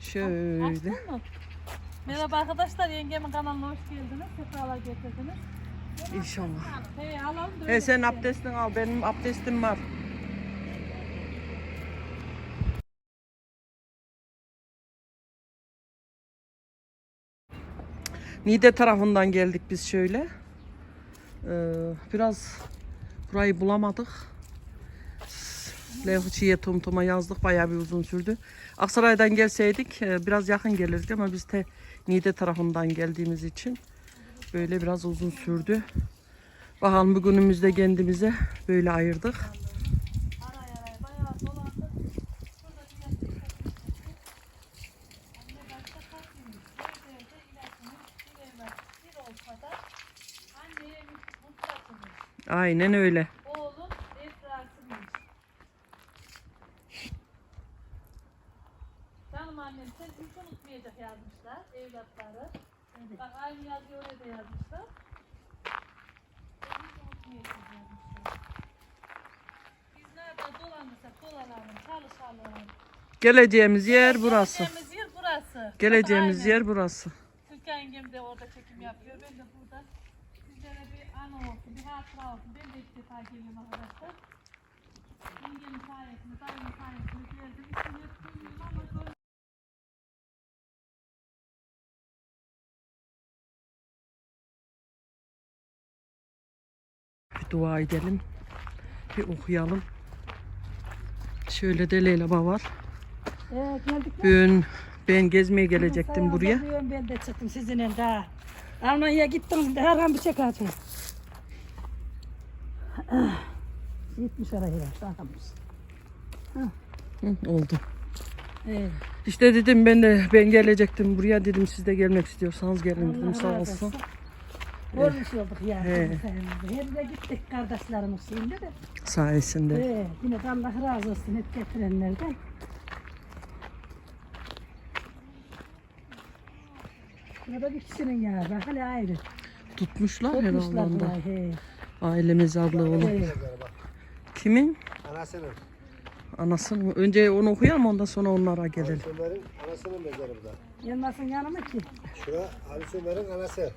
Şöyle. Açtın mı? Merhaba arkadaşlar, yengemin kanalına hoş geldiniz. Sefalar getirdiniz. İnşallah. He alalım da He sen gidelim. abdestini al. Benim abdestim var. Niğde tarafından geldik biz şöyle. Ee, biraz burayı bulamadık. Levhıçı'ya Tumtum'a yazdık. Bayağı bir uzun sürdü. Aksaray'dan gelseydik e, biraz yakın gelirdik ama biz de Niğde tarafından geldiğimiz için böyle biraz uzun sürdü. Bakalım bugünümüzde kendimize böyle ayırdık. Aray aray bayağı dolandık. Şurada bir yer çektik. Anne başta kaçıymış. Bir evde ilaçımız, bir evlat, bir olsa da anneye mutlakmış. Aynen öyle. Oğlum Esra'sıymış. Canım annem sen hiç unutmayacak yazmışlar evlatları. Bak aynı yazıyı oraya da yazmışlar. Sen hiç unutmayacak yazmışlar. Biz nerede dolanırsak dolanalım, çalışalım. Geleceğimiz yer burası. Geleceğimiz yer burası. Geleceğimiz Aynen. yer burası. Türkan yengem de orada çekim yapıyor. Ben de burada sizlere bir anı olsun, bir hatıra olsun. Ben de ilk defa geliyorum arkadaşlar. Yengemin sayesinde, dayımın sayesinde geldim. İsmini bilmiyorum ama dua edelim. Bir okuyalım. Şöyle de Leyla var. Ee, geldik. Bugün ben gezmeye gelecektim buraya. Ben de çıktım sizinle daha. Almanya'ya gittim. Herhangi bir şey kaçıyor. Gitmiş. Sağlamış. Hı, oldu. Evet. İşte dedim ben de ben gelecektim buraya dedim siz de gelmek istiyorsanız gelin dedim sağ olsun. Görmüş olduk ya. He. Her yere gittik kardeşlerimiz şimdi de. Sayesinde. Ee, yine de Allah razı olsun hep getirenlerden. Burada da bir kişinin ya. Bak hele ayrı. Tutmuşlar Tutmuşlar herhalde. onda. burayı. He. Aile mezarlığı olan. He. Kimin? Anasının. Anasının. Önce onu okuyalım ondan sonra onlara gelelim. Anasının mezarı burada. Yılmasın yanıma ki. Şura Ali Sömer'in anası.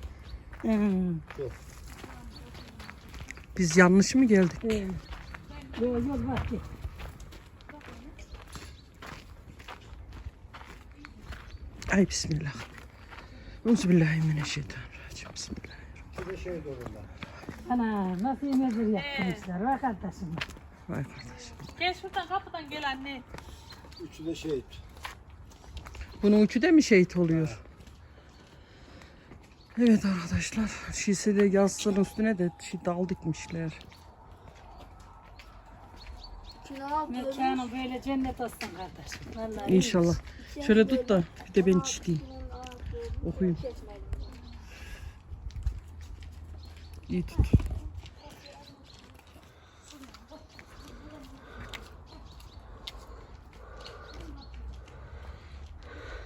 Biz yanlış mı geldik? Ee, yol yol var ki. Ay bismillah. Euzubillahimineşşeytanirracim. Bismillah. Bir de şey zorunda. Ana nasıl yemezler yapmışlar. Bak kardeşim. Vay kardeşim. Gel şuradan kapıdan gel anne. Üçü de şehit. Bunun üçü de mi şehit oluyor? Evet arkadaşlar. Şişe de yastığın üstüne de şey dal dikmişler. Mekanı böyle cennet olsun kardeşim. Vallahi İnşallah. Şöyle tut da bir de ben çiğdeyim. Okuyayım. İyi tut.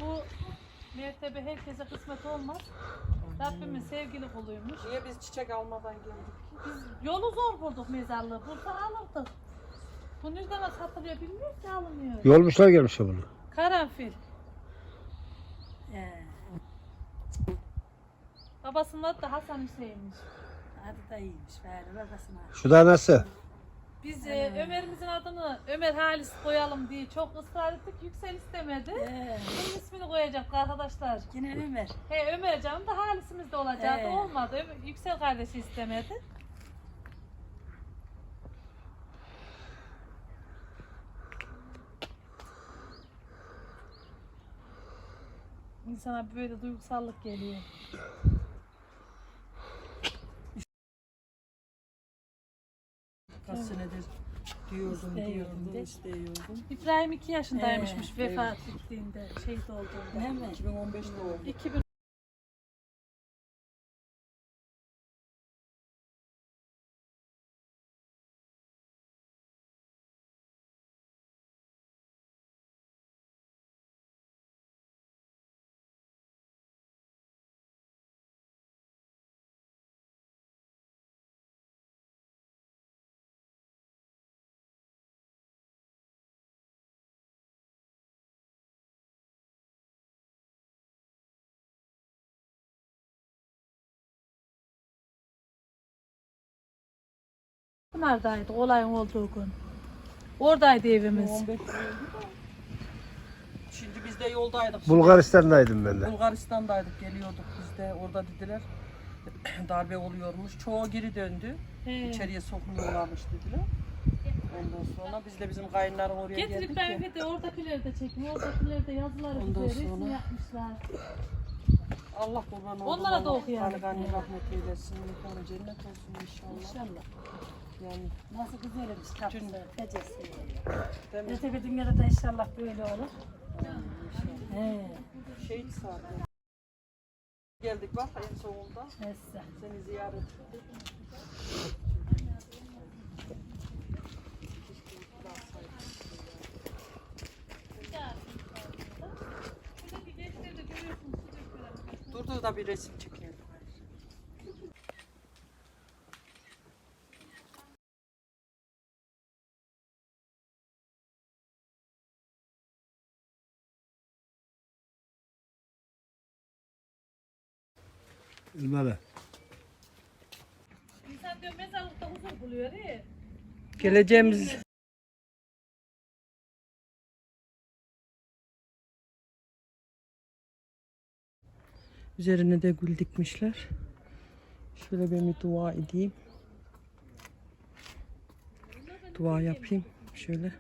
Bu mertebe herkese kısmet olmaz. Rabbimin sevgili kuluymuş. Niye biz çiçek almadan geldik? Biz yolu zor bulduk mezarlığı. Bulsa alırdık. Bu nereden satılıyor bilmiyoruz ki alınıyor. Yolmuşlar gelmiş bunu. Karanfil. Ee, Babasının adı da Hasan Hüseyin'miş. adı da iyiymiş. Bari babasına. Şu da anası. Biz e, Ömer'imizin adını Ömer Halis koyalım diye çok ısrar ettik. Yüksel istemedi. Ee, Bunun ismini koyacak arkadaşlar. yine Ömer. He Ömer canım da Halis'imiz de olacaktı. Ee. Olmadı. Ömer- Yüksel kardeşi istemedi. İnsana böyle duygusallık geliyor. Kaç senedir diyordum, diyordum, de. istiyordum. İbrahim 2 yaşındaymışmış vefat ettiğinde, şehit olduğunda. Mi? 2015'te oldu. 2000 Pınar'daydı olayın olduğu gün. Oradaydı evimiz. 15 yıl oldu da. Şimdi biz de yoldaydık. Bulgaristan'daydım ben de. Bulgaristan'daydık geliyorduk biz de orada dediler darbe oluyormuş. Çoğu geri döndü. He. İçeriye sokmuyorlarmış dediler. Ondan sonra biz de bizim kayınların oraya Getirip geldik ben ya. bir de oradakileri de çektim. Oradakileri de yazıları Ondan bize resim sonra- yapmışlar. Allah kurban olsun. Onlara da okuyalım. Allah rahmet eylesin. Mekanı cennet olsun inşallah. İnşallah. Yani Nasıl güzelmiş tatlısı, tecesi. mi? Öteki dünyada da inşallah böyle olur. He. Şehit saati. Geldik bak en sonunda. Neyse. Seni ziyaret ettik. Dur dur da bir resim çekelim. Elmalı. İnsan diyor mezarlıkta huzur buluyor he. Geleceğimiz Üzerine de gül dikmişler. Şöyle ben bir dua edeyim. Dua yapayım. Şöyle.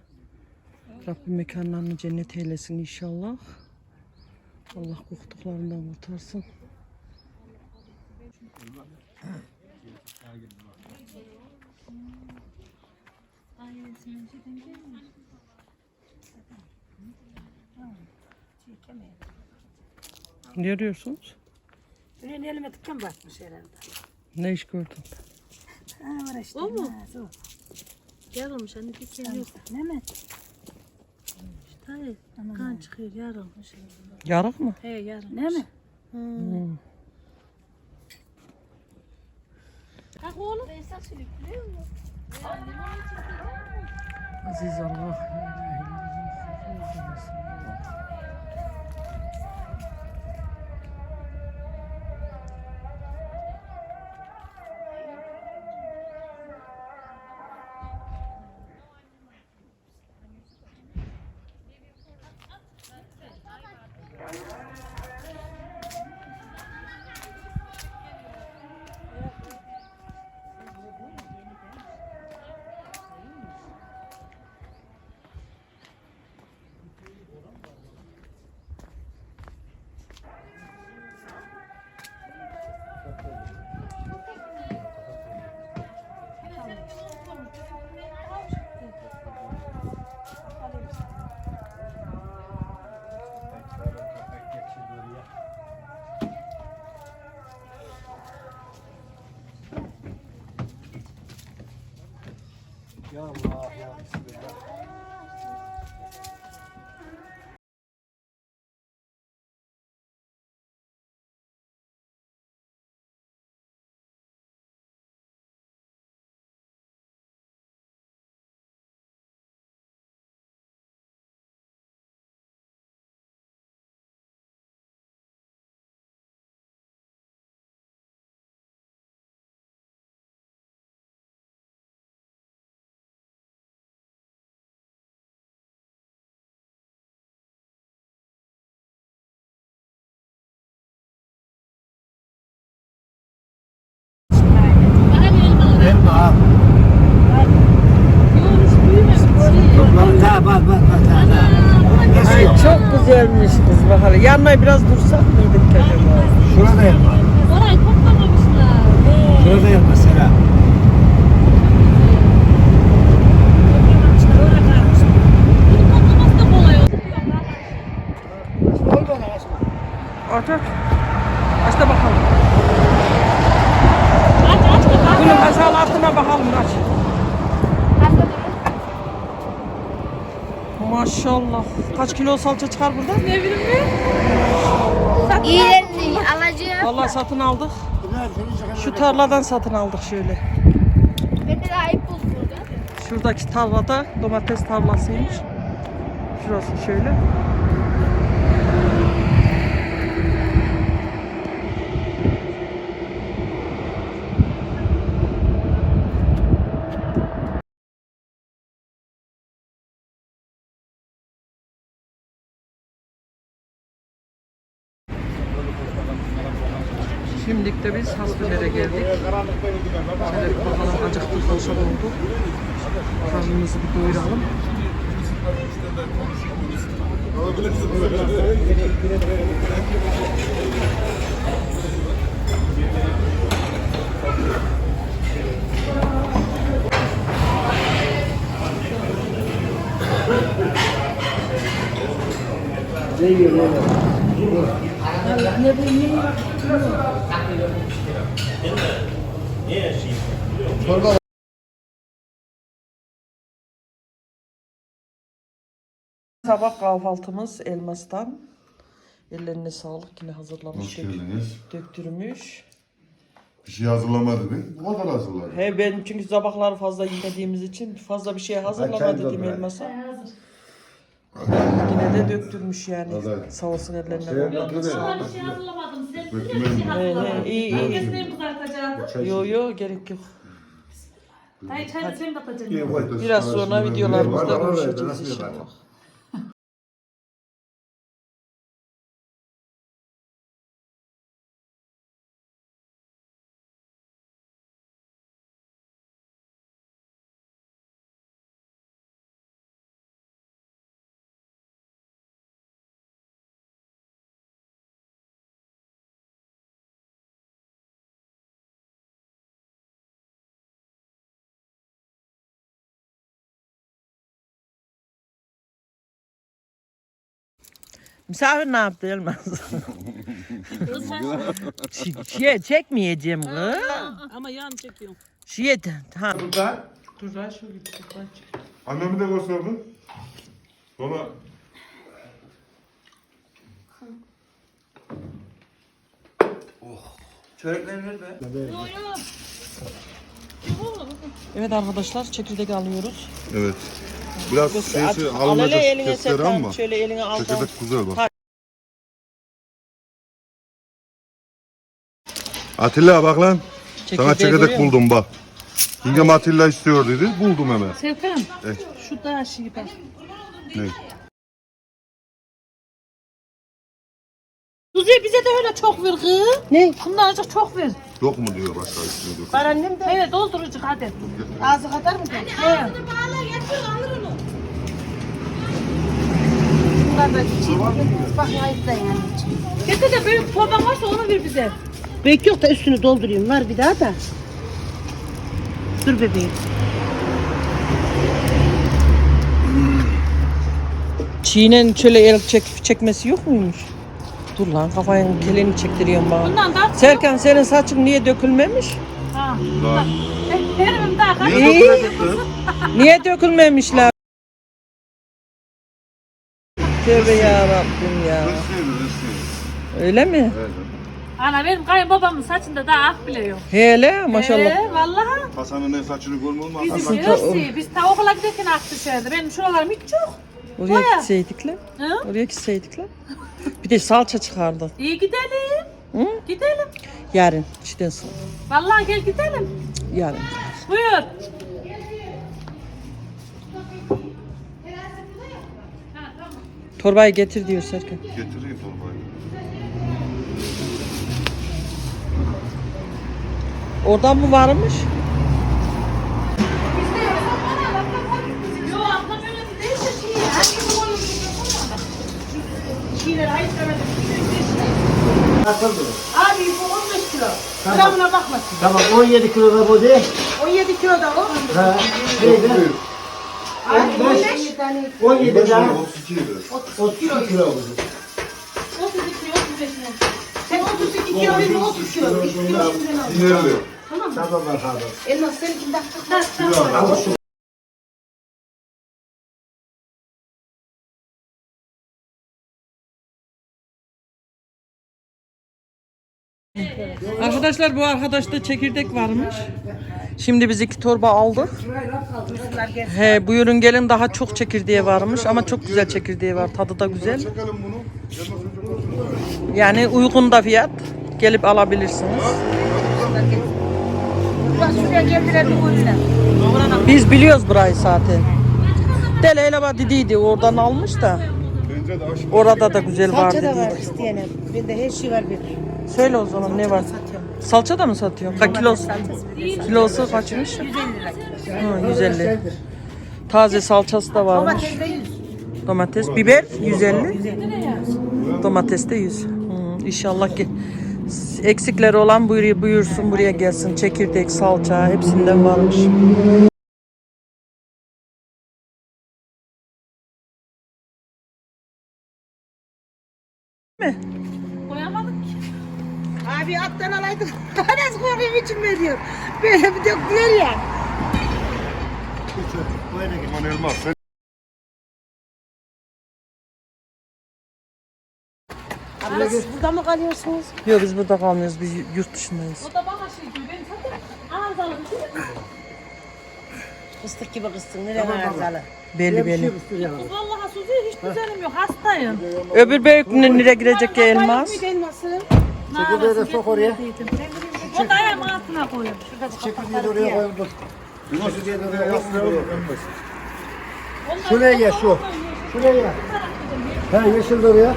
Rabbim mekanlarını cennet eylesin inşallah. Allah korktuklarından kurtarsın. Ne arıyorsunuz? Benim elime diken batmış herhalde. Ne iş gördün? Ha var işte. O mu? Ha, o. Yarılmış anne bir kere yok. Ne mi? Hayır. Kan çıkıyor yarılmış. Yarık mı? He yarılmış. Ne mi? Hmm. Kalk oğlum. Aziz Allah. la ilahe illallah, Ya Allah Elma. Daha bak bak bak daha daha. Ay çok güzelmiş kız bakalım. Yanına biraz dursak mıydık acaba? Şurada elma. Orayı toplamamışlar. Şurada elma Sera. Toplaması da kolay oldu. Olmadı aşkım. Aç aç. Aç da bakalım. Gülüm aşağı altına bakalım aç. Maşallah. Kaç kilo salça çıkar burada? Ne bileyim ben. İyilerini alacağım. Vallahi satın aldık. Şu tarladan satın aldık şöyle. Ben de ayıp buldum burada. Şuradaki tarlada domates tarlasıymış. Şurası şöyle. Şimdilik de biz Hasbelere geldik. Şöyle bir bakalım acıktık akşam oldu. Karnımızı bir doyuralım. Sabah kahvaltımız elmastan. Ellerine sağlık yine hazırlamış. Hoş dök- geldiniz. Döktürmüş. Bir şey hazırlamadı mı? Bu kadar hazırladı. He ben çünkü sabahları fazla yemediğimiz için fazla bir şey hazırlama kendim dedim ben. elmasa. Yine de döktürmüş yani. Hadi. Sağ olsun ellerine. Şey sağlık. sana bir şey hazırlamadım. Hazırlamadım. he, iyi iyi. Herkes benim kızartacağım. Yo yo gerek yok. Dayı çayını sen katacaksın. Biraz sonra videolarımızda nasıl inşallah. Misafir ne yaptı Elmas? Şey çekmeyeceğim kız. Ama yan çekiyorum. Şey ha. Burada. Dur lan şu gitsin. Annemi de gösterdin. Sonra Evet arkadaşlar çekirdek alıyoruz. Evet. Biraz şeysi hele alınacak eline kesleri ama. Şöyle eline al. Çekirdek güzel bak. Atilla bak lan. Sana Çekirdeği çekirdek görüyor musun? buldum bak. Yengem Atilla istiyor dedi. Buldum hemen. Serkan Evet. şu da şey bak. Ne? Kuzey bize de öyle çok ver kız. Ne? Bundan azıcık çok ver. Yok mu diyor başka üstüne diyor. Var annem de. Evet doldurucuk hadi. Ağzı kadar mı? Evet. Bunlar da çiğ. Bak ayıp da yani. Büyük torban varsa onu ver bize. Büyük yok da üstünü doldurayım. Var bir daha da. Dur bebeğim. Çiğnen şöyle el çek, çekmesi yok muymuş? Dur lan kafanın kelini çektiriyorum bana. Bundan Serkan senin saçın niye dökülmemiş? ha. Veririm daha. Niye İyi. dökülecekti? Tövbe ya Rabbim ya. Öyle mi? Ana benim kayınbabamın saçında daha ak bile yok. Hele maşallah. Ee, vallahi. Hasan'ın ne saçını görmüyor musun? Bizim Hasan Yörsi, biz ta okula giderken ak düşerdi. Benim şuralarım hiç yok. Oraya Baya. gitseydik lan. Hı? Oraya gitseydik lan. Bir de salça çıkardı. İyi gidelim. Hı? Gidelim. Yarın. İşten sonra. Vallahi gel gidelim. Yarın. Buyur. Torbayı getir diyor Serkan. Getireyim torbayı. Oradan mı varmış? Demedim. Nasıldı? Abi bu 15 kilo. Gramına bakmasın. Tamam 17 kilo da bu değil. 17 kilo da o. Ha. Neydi? Abi 15. 15. 17 daha 32 idi. 32 kilo bu. 32 35 ne? Sen 32 kilo benim 30 kilo. 3 kilo sizden al. Dinlerli. Tamam mı? Tamam bakalım. Elmas seninkinden. Ha, tamam. Arkadaşlar bu arkadaşta çekirdek varmış. Şimdi biz iki torba aldık. He, buyurun gelin daha çok çekirdeği varmış ama çok güzel çekirdeği var. Tadı da güzel. Yani uygun da fiyat. Gelip alabilirsiniz. Biz biliyoruz burayı zaten. Deli eleba dediydi oradan almış da. Orada da güzel var Salça da var isteyene. Bende her şey var bir. Söyle o zaman ne var? Salça da mı satıyor? Kaç kilosu? Kilosu kaçmış? 150 lira. 150. Taze salçası da varmış. Domates, biber 150. Domates de 100. Hmm, inşallah ki eksikleri olan buyur, buyursun buraya gelsin. Çekirdek, salça hepsinden varmış. Ki. Abi attan alaydım. Nasıl korkuyum için veriyor. Böyle bir döktüler ya. Aman elmas. Abla siz burada mı kalıyorsunuz? Yok biz burada kalmıyoruz. Biz yurt dışındayız. O da bana şey diyor. Benim zaten arızalı bir şey. Fıstık gibi kızsın. Nereye arızalı? Belli belli. Vallahi Suzi hiç düzenim yok. Hastayım. Öbür büyükünün nereye girecek ya elmas? Bir elması. Çekirdeği de sok oraya. O da ayağımın altına koyuyor. Çekirdeği de oraya koyun dur. Çekirdeği de oraya koyun. Şuraya gel şu. Şuraya gel. Ha yeşil de oraya.